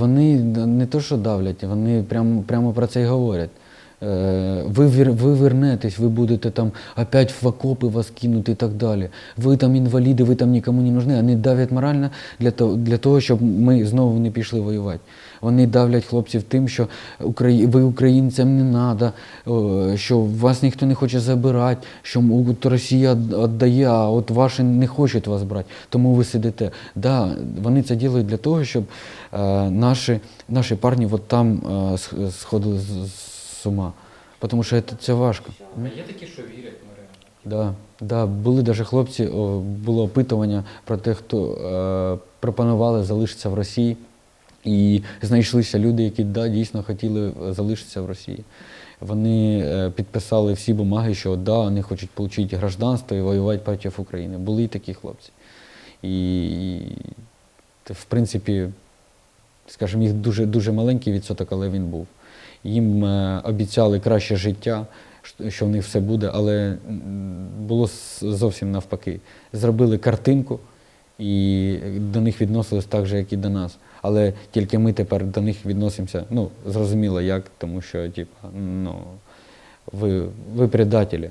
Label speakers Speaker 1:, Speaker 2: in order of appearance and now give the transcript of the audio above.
Speaker 1: Вони не то, що давлять, вони прямо, прямо про це й говорять. Е, Ви, ви вернетесь, ви будете там опять в окопи вас кинуть і так далі. Ви там інваліди, ви там нікому не нужны. Вони давлять морально для того, для того, щоб ми знову не пішли воювати. Вони давлять хлопців тим, що ви українцям не треба, що вас ніхто не хоче забирати, що от Росія віддає, а от ваші не хочуть вас брати, тому ви сидите. Да, вони це роблять для того, щоб е, наші, наші парні от там е, сх- сходили з, з ума. Тому що це, це важко.
Speaker 2: А є такі, що вірять, ну реально.
Speaker 1: Да, да, були навіть хлопці, о, було опитування про те, хто е, пропонували залишитися в Росії. І знайшлися люди, які да, дійсно хотіли е, залишитися в Росії. Вони е, підписали всі бумаги, що да, вони хочуть отримати гражданство і воювати проти України. Були такі хлопці. І, і в принципі, скажімо, їх дуже, дуже маленький відсоток, але він був. Їм е, обіцяли краще життя, що- в них все буде, але було зовсім навпаки. Зробили картинку і до них відносились так же, як і до нас. Але тільки ми тепер до них відносимося, ну, зрозуміло як, тому що, типа, ну, ви, ви предателі.